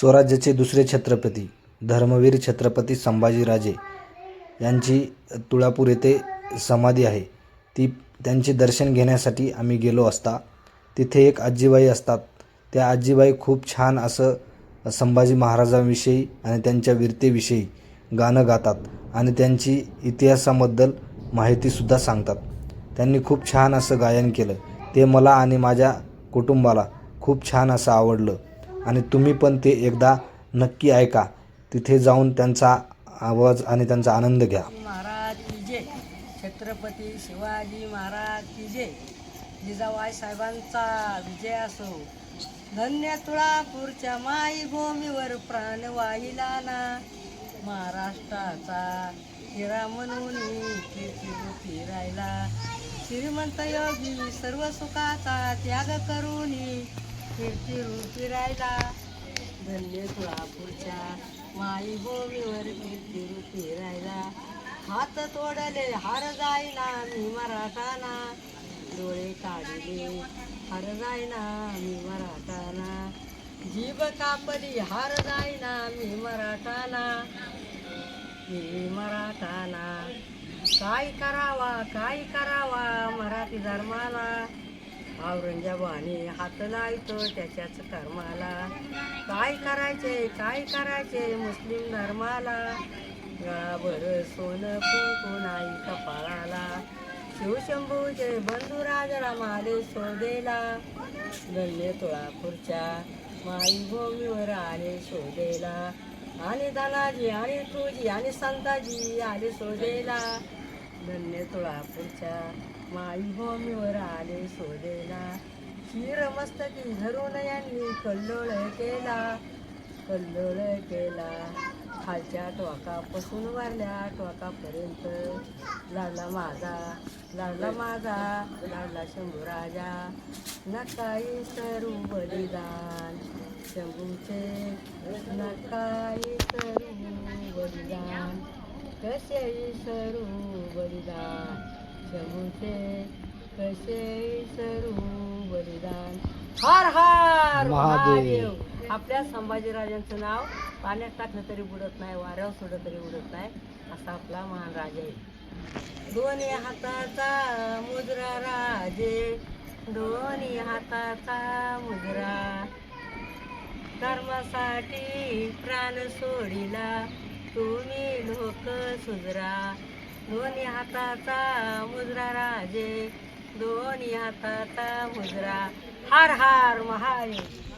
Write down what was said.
स्वराज्याचे दुसरे छत्रपती धर्मवीर छत्रपती संभाजीराजे यांची तुळापूर येथे समाधी आहे. ती त्यांचे दर्शन घेण्यासाठी आम्ही गेलो असता तिथे एक आजीबाई असतात. त्या आजीबाई खूप छान असं संभाजी महाराजांविषयी आणि त्यांच्या वीरतेविषयी गाणं गातात आणि त्यांची इतिहासाबद्दल माहितीसुद्धा सांगतात. त्यांनी खूप छान असं गायन केलं. ते मला आणि माझ्या कुटुंबाला खूप छान असं आवडलं. आणि तुम्ही पण ते एकदा नक्की ऐका. तिथे जाऊन त्यांचा आवाज आणि त्यांचा आनंद घ्या. महाराज की जय. छत्रपती शिवाजी महाराज की जय. जिजाबाई साहेबांचा विजय असो. धन्य तुळापूरच्या माईभूमीवर प्राण वाहिला ना. महाराष्ट्राचा हिरा म्हणून कीर्ती राहिला. श्रीमंत योगी सर्व सुखाचा त्याग करून फिरती रूपी राहिला धन्य तुळापूरच्या माईभूमीवर कीर्ती रूपी राहिला हात तोडले हार जाईना मी मराठाना. डोळे काढले हार जाईना मी मराठाना. जीभ कापली हार जाईना मी मराठाना. मी मराठाना. काय करावा काय करावा मराठी धर्माला? औरंगजेबाने हात लावतो त्याच्याच कर्माला काय करायचे काय करायचे मुस्लिम धर्माला? गाभर सोनं कुंकू नाही कपाळाला. शिवशंभूचे बंधू राजारामाले शोधेला गल्ले तुळापूरच्या माईभूमीवर आले शोधेला आणि दालाजी आणि तुझी आणि संताजी आले शोधेला धन्य तुळापूरच्या माई हो, माईभूमीवर आले शोधेला शिरमस्तकी धरून यांनी कल्लोळ केला. कल्लोळ केला. खालच्या टोकापासून वारल्या टोकापर्यंत. लाडला माझा लाडला माझा लाडला शंभू राजा. नकाई सरू बलिदान. शंभूचे नकाई सरू बलिदान. कसे सरू बलिदान? शंभूचे कसे सरू बलिदान. हार हार महादेव. आपल्या संभाजीराजांचं नाव पाण्यात टाकलं तरी बुडत नाही वाऱ्यावर सोडलं तरी उडत नाही असा आपला महान राजा आहे. दोन्ही हाताचा मुद्रा राजे. दोन्ही हाताचा मुद्रा धर्मासाठी प्राण सोडिला तुम्ही लोक सुजरा. दोन्ही हाताचा मुजरा राजे. दोन्ही हाताचा मुजरा. हार हार महादेव.